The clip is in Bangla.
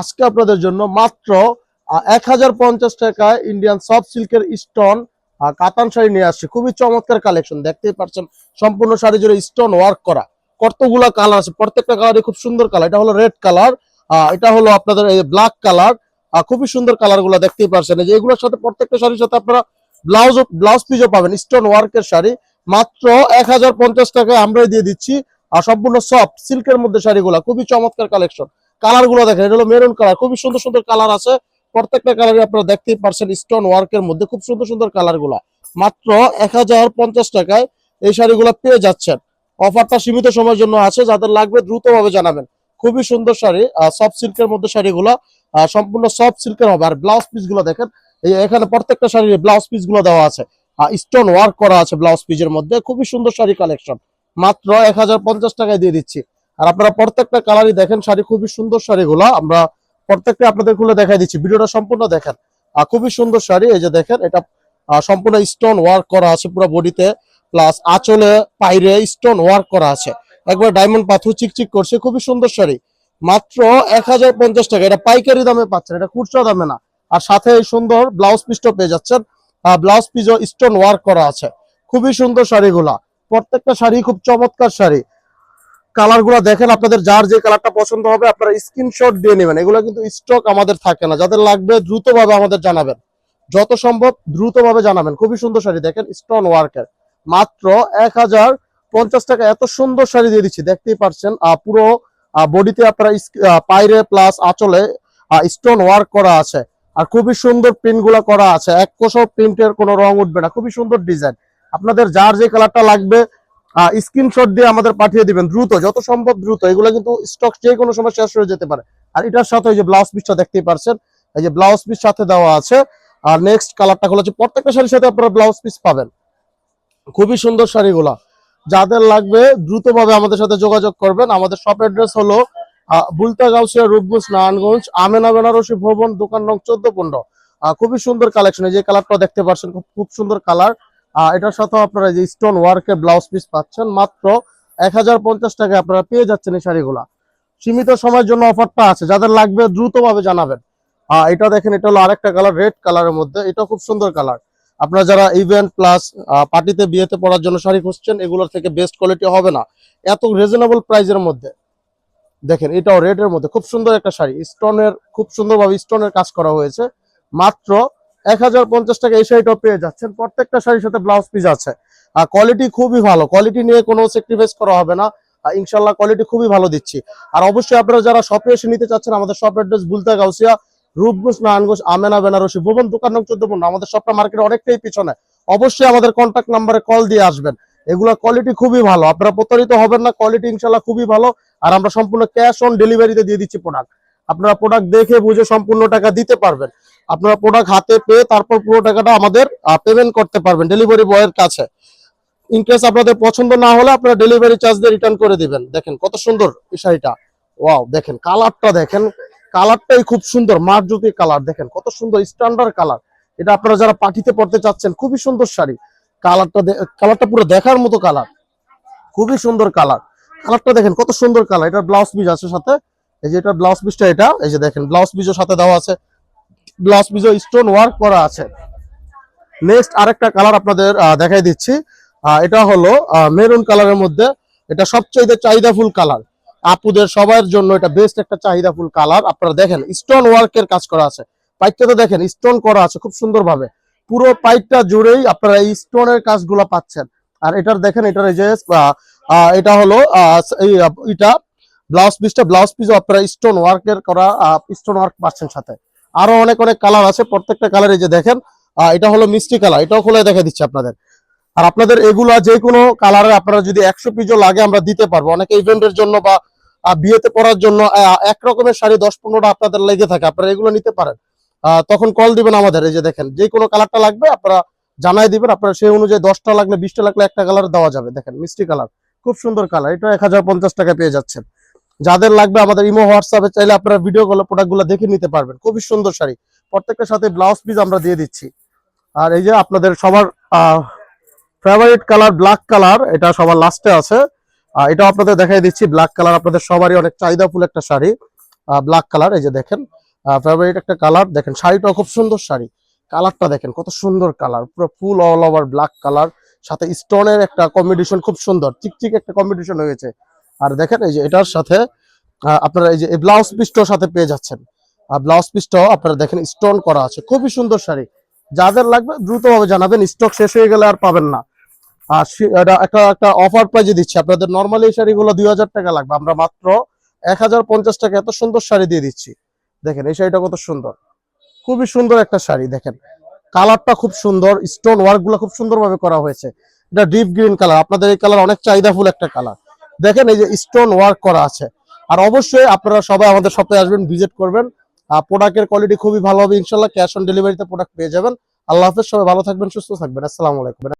আজকে আপনাদের জন্য মাত্র এক হাজার পঞ্চাশ টাকায় ইন্ডিয়ান সফট সিল্কের স্টোন কাতান শাড়ি নিয়ে আসছে। খুবই চমৎকার কালেকশন দেখতেই পাচ্ছেন, সম্পূর্ণ শাড়ি জুড়ে স্টোন ওয়ার্ক করা। কতগুলা কালার আছে, প্রত্যেকটা কালারই খুব সুন্দর কালার এটা হলো রেড কালার এটা হলো আপনাদের এই ব্ল্যাক কালার খুবই সুন্দর কালারগুলা দেখতেই পাচ্ছেন। যে এগুলোর সাথে প্রত্যেকটা শাড়ির সাথে আপনারা ব্লাউজ ব্লাউজ পিসও পাবেন স্টোন ওয়ার্কের শাড়ি। মাত্র এক হাজার পঞ্চাশ টাকায় আমরাই দিয়ে দিচ্ছি আর সম্পূর্ণ সফট সিল্কের মধ্যে শাড়িগুলা, খুবই চমৎকার কালেকশন কালারগুলো দেখেন, এটা হলো মেরুন কালার খুবই সুন্দর সুন্দর কালার আছে। প্রত্যেকটা কালারই আপনারা দেখতেই পারছেন স্টোন ওয়ার্কের মধ্যে খুব সুন্দর সুন্দর কালারগুলা। মাত্র এক হাজার পঞ্চাশ টাকায় এই শাড়িগুলো পেয়ে যাচ্ছেন। অফারটা সীমিত সময়ের জন্য আছে, যাদের লাগবে দ্রুত ভাবে জানাবেন। খুবই সুন্দর শাড়ি সফট সিল্কের মধ্যে শাড়িগুলো সম্পূর্ণ সফট সিল্কের হবে। আর ব্লাউজ পিসগুলো দেখেন, এই এখানে প্রত্যেকটা শাড়ির ব্লাউজ পিসগুলো দেওয়া আছে। স্টোন ওয়ার্ক করা আছে ব্লাউজ পিসের মধ্যে। খুবই সুন্দর শাড়ি কালেকশন মাত্র এক হাজার পঞ্চাশ টাকায় দিয়ে দিচ্ছি। আর আপনারা প্রত্যেকটা কালারই দেখেন, শাড়ি খুবই সুন্দর শাড়িগুলো। আমরা প্রত্যেকটা আপনাদের খুলে দেখাই দিচ্ছি, ভিডিওটা সম্পূর্ণ দেখেন। খুবই সুন্দর শাড়ি, এই যে দেখেন, এটা সম্পূর্ণ স্টোন ওয়ার্ক করা আছে পুরো বডিতে প্লাস আঁচলে, পাইরে স্টোন ওয়ার্ক করা আছে। একবার ডায়মন্ড পাথর চিকচিক করছে, খুবই সুন্দর শাড়ি। মাত্র এক হাজার পঞ্চাশ টাকা, এটা পাইকারি দামে পাচ্ছেন, এটা খুচরা দামে না। আর সাথে এই সুন্দর ব্লাউজ পিসটা পেয়ে যাচ্ছেন ব্লাউজ পিসও স্টোন ওয়ার্ক করা আছে। খুবই সুন্দর শাড়িগুলা। প্রত্যেকটা শাড়ি খুব চমৎকার শাড়ি। কালারগুলা দেখেন, আপনাদের যার যে কালারটা পছন্দ হবে, আপনারা স্ক্রিনশট দিয়ে নেবেন। এগুলো কিন্তু স্টক আমাদের থাকে না। যাদের লাগবে দ্রুত ভাবে আমাদের জানাবেন। যত সম্ভব দ্রুত ভাবে জানাবেন। খুবই সুন্দর শাড়ি দেখেন স্টোন ওয়ার্কের মাত্র এক হাজার পঞ্চাশ টাকা। এত সুন্দর শাড়ি দিয়ে দিচ্ছি। দেখতেই পারছেন পুরো বডিতে আপনারা পাইরে প্লাস আঁচলে স্টোন ওয়ার্ক করা আছে। আর খুবই সুন্দর প্রিন্টগুলা করা আছে। এক কোষও প্রিন্টের কোনো রং উঠবে না। খুবই সুন্দর ডিজাইন আপনাদের যার যে কালারটা লাগবে স্ক্রিনশট দিয়ে আমাদের পাঠিয়ে দিবেন দ্রুত যত সম্ভব দ্রুত। এগুলো কিন্তু স্টক যে কোনো সময় শেষ হয়ে যেতে পারে। আর এটার সাথে ওই যে ব্লাউজ পিসটা দেখতেই পারছেন এই যে ব্লাউজ পিস সাথে দেওয়া আছে। আর নেক্সট কালারটা হলো যে প্রত্যেকটা শাড়ির সাথে আপনারা ব্লাউজ পিস পাবেন। খুবই সুন্দর শাড়িগুলা। যাদের লাগবে দ্রুতভাবে আমাদের সাথে যোগাযোগ করবেন। আমাদের শপ অ্যাড্রেস হলো আহ, বুলতা গাউসিয়া রূপগঞ্জ নারায়ণগঞ্জ আমেনা বেনারসি ভবন দোকান নং চোদ্দ পনেরো। খুবই সুন্দর কালেকশন এই যে কালারটা দেখতে পাচ্ছেন খুব সুন্দর কালার এটার সাথে আপনারা যে স্টোন ওয়ার্কের ব্লাউজ পিস পাচ্ছেন, মাত্র এক হাজার পঞ্চাশ টাকায় আপনারা পেয়ে যাচ্ছেন এই শাড়িগুলা। সীমিত সময়ের জন্য অফারটা আছে, যাদের লাগবে দ্রুতভাবে জানাবেন। এটা দেখেন, এটা হলো আরেকটা কালার রেড কালারের মধ্যে। এটা খুব সুন্দর কালার আপনারা যারা ইভেন্ট প্লাস পার্টিতে বিয়েতে পড়ার জন্য শাড়ি খুঁজছেন, এগুলোর থেকে বেস্ট কোয়ালিটি হবে না। এত রিজনেবল প্রাইসের মধ্যে। দেখেন, এটাও রেডের মধ্যে। খুব সুন্দর একটা শাড়ি। স্টোনের খুব সুন্দরভাবে স্টোনের কাজ করা হয়েছে। মাত্র এক হাজার পঞ্চাশ টাকা এই শাড়িটাও পেয়ে যাচ্ছেন। প্রত্যেকটা শাড়ির সাথে ব্লাউজ পিস আছে। আর কোয়ালিটি খুবই ভালো। কোয়ালিটি নিয়ে কোনো করা হবে না। ইনশাল্লাহ কোয়ালিটি খুবই ভালো দিচ্ছি। আর অবশ্যই আপনারা যারা শপে এসে নিতে চাচ্ছেন, আমাদের শপ আমেনা ভুবন, দোকান চোদ্দ আমাদের শপটা মার্কেটে অনেকটাই পিছনে। অবশ্যই আমাদের নাম্বারে কল দিয়ে আসবেন। কোয়ালিটি খুবই ভালো। আপনারা প্রতারিত হবেন না। কোয়ালিটি ইনশাল্লাহ খুবই ভালো। আর আমরা সম্পূর্ণ ক্যাশ অন ডেলিভারিতে দিয়ে দিচ্ছি প্রোডাক্ট আপনারা প্রোডাক্ট দেখে বুঝে সম্পূর্ণ টাকা দিতে পারবেন। আপনারা প্রোডাক্ট হাতে পেয়ে তারপর পুরো টাকাটা আমাদের পেমেন্ট করতে পারবেন ডেলিভারি বয়ের কাছে। ইন কেস আপনাদের পছন্দ না হলে আপনারা ডেলিভারি চার্জ দিয়ে রিটার্ন করে দিবেন। দেখেন কত সুন্দর শাড়িটা ওয়াও দেখেন কালারটা দেখেন। কালারটাই খুব সুন্দর, মার্জতি কালার দেখেন কত সুন্দর স্ট্যান্ডার্ড কালার এটা আপনারা যারা পার্টিতে পড়তে চাচ্ছেন, খুবই সুন্দর শাড়ি। কালারটা কালারটা পুরো দেখার মতো কালার খুবই সুন্দর কালার কালারটা দেখেন কত সুন্দর কালার এটা ব্লাউজ পিস আছে সাথে। এই যে এটা ব্লাউজ পিসটা এটা, এই যে দেখেন ব্লাউজ পিসের সাথে দেওয়া আছে। ব্লাউজ পিসও স্টোন ওয়ার্ক করা আছে। নেক্সট আরেকটা কালার আপনাদের দেখাই দিচ্ছি। এটা হলো মেরুন কালারের মধ্যে। এটা সবচেয়ে চাহিদাফুল কালার আপুদের সবার জন্য এটা বেস্ট একটা চাহিদাফুল কালার আপনারা দেখেন স্টোন ওয়ার্কের কাজ করা আছে। পাইপটাতে দেখেন স্টোন করা আছে খুব সুন্দরভাবে। পুরো পাইপটা জুড়েই আপনারা এই স্টোনের কাজগুলো পাচ্ছেন। আর এটার দেখেন, এটার এই যে এটা হলো এটা ব্লাউজ পিসটা, ব্লাউজ পিসও আপনারা স্টোন ওয়ার্কের করা স্টোন ওয়ার্ক পাচ্ছেন সাথে। আরও অনেক অনেক কালার আছে, প্রত্যেকটা কালার এই যে দেখেন এটা হলো মিষ্টি কালার এটাও খুলে দেখা দিচ্ছি আপনাদের। আর আপনাদের এগুলা যে কোনো কালারে আপনারা যদি একশো পিসও লাগে আমরা দিতে পারব। অনেকে ইভেন্টের জন্য বা বিয়েতে পড়ার জন্য এক রকমের শাড়ি দশ পনেরোটা আপনাদের লেগে থাকে, আপনারা এগুলো নিতে পারেন। তখন কল দিবেন আমাদের, এই যে দেখেন, যে কোনো কালারটা লাগবে আপনারা জানাই দিবেন, আপনারা সেই অনুযায়ী দশটা লাগলে, বিশটা লাগলে একটা কালার দেওয়া যাবে। দেখেন, মিষ্টি কালার খুব সুন্দর কালার এটা এক হাজার পঞ্চাশ টাকা পেয়ে যাচ্ছেন। যাদের লাগবে আমাদের ইমো, হোয়াটসঅ্যাপে চাইলে আপনারা ভিডিও কলে প্রোডাক্টগুলো দেখে নিতে পারবেন। খুবই সুন্দর শাড়ি। প্রত্যেকটার সাথে ব্লাউজ পিস আমরা দিয়ে দিচ্ছি। আর এই যে আপনাদের সবার ফেভারিট কালার ব্ল্যাক কালার এটা সবার লাস্টে আছে। এটাও আপনাদের দেখাই দিচ্ছি ব্ল্যাক কালার আপনাদের সবারই অনেক চাহিদাফুল একটা শাড়ি। ব্ল্যাক কালার এই যে দেখেন। ফেভারিট একটা কালার দেখেন, শাড়িটাও খুব সুন্দর শাড়ি। কালারটা দেখেন, কত সুন্দর কালার পুরো full all over black colour সাথে স্টোনের একটা কম্বিনেশন খুব সুন্দর। চিকচিক একটা কম্বিনেশন হয়েছে। আর দেখেন এই যে এটার সাথে আপনারা এই যে ব্লাউজ পিসটাও সাথে পেয়ে যাচ্ছেন। আর ব্লাউজ পিসটাও আপনারা দেখেন স্টোন করা আছে। খুবই সুন্দর শাড়ি। যাদের লাগবে দ্রুতভাবে জানাবেন স্টক শেষ হয়ে গেলে আর পাবেন না। আর একটা একটা অফার প্রাইজে দিচ্ছি। আপনাদের নর্মালি এই শাড়িগুলো দুই হাজার টাকা লাগবে। আমরা মাত্র এক হাজার পঞ্চাশ টাকা এত সুন্দর শাড়ি দিয়ে দিচ্ছি। দেখেন, এই শাড়িটা কত সুন্দর। খুবই সুন্দর একটা শাড়ি, দেখেন। কালারটা খুব সুন্দর স্টোন ওয়ার্কগুলো খুব সুন্দরভাবে করা হয়েছে। এটা ডিপ গ্রিন কালার আপনাদের এই কালার অনেক চাহিদাফুল একটা কালার দেখেন এই যে স্টোন ওয়ার্ক করা আছে। আর অবশ্যই আপনারা সবাই আমাদের সপ্তাহে আসবেন ভিজিট করবেন। প্রোডাক্টের কোয়ালিটি খুবই ভালো হবে, ইনশাল্লাহ ক্যাশ অন ডেলিভারিতে প্রোডাক্ট পেয়ে যাবেন। আল্লাহ হাফেজ, সবাই ভালো থাকবেন, সুস্থ থাকবেন। আসসালামু আলাইকুম।